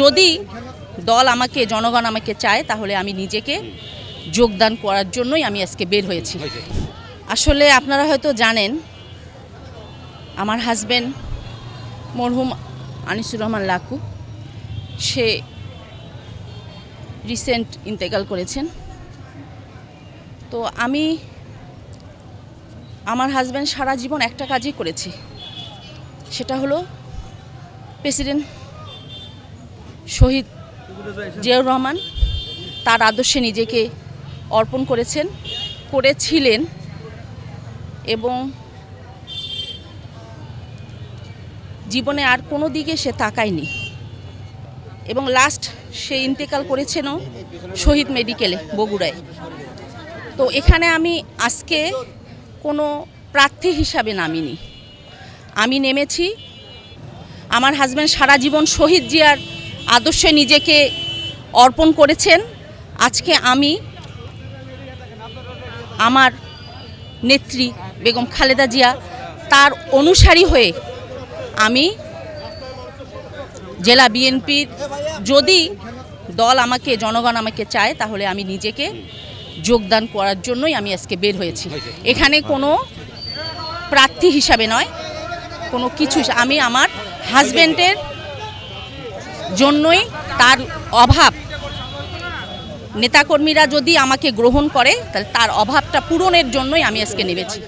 যদি দল আমাকে, জনগণ আমাকে চায়, তাহলে আমি নিজেকে যোগদান করার জন্যই আমি আজকে বের হয়েছি। আসলে আপনারা হয়তো জানেন, আমার হাজবেন্ড মরহুম আনিসুর রহমান লাকু, সে রিসেন্ট ইন্তেকাল করেছেন। তো আমি আমার হাজব্যান্ড সারা জীবন একটা কাজই করেছি, সেটা হলো প্রেসিডেন্ট শহীদ জিয়াউর রহমান তার আদর্শে নিজেকে অর্পণ করেছেন, করেছিলেন এবং জীবনে আর কোনো দিকে সে তাকায়নি। এবং লাস্ট সে ইন্তেকাল করেছেনও শহীদ মেডিকেলে বগুড়ায়। তো এখানে আমি আজকে কোনো প্রার্থী হিসাবে নামিনি। আমি নেমেছি। আমার হাজব্যান্ড সারা জীবন শহীদ জিয়ার আদর্শে নিজেকে অর্পণ করেছেন। আজকে আমি আমার নেত্রী বেগম খালেদা জিয়া, তার অনুসারী হয়ে আমি জেলা বিএনপির যদি দল আমাকে, জনগণ আমাকে চায়, তাহলে আমি নিজেকে যোগদান করার জন্যই আমি আজকে বের হয়েছি। এখানে কোনো প্রার্থী হিসাবে নয়, কোনো কিছু আমি আমার হাজব্যান্ডের জন্যই তার অভাব। নেতাকর্মীরা যদি আমাকে গ্রহণ করে, তাহলে তার অভাবটা পূরণের জন্যই আমি আজকে নেমেছি।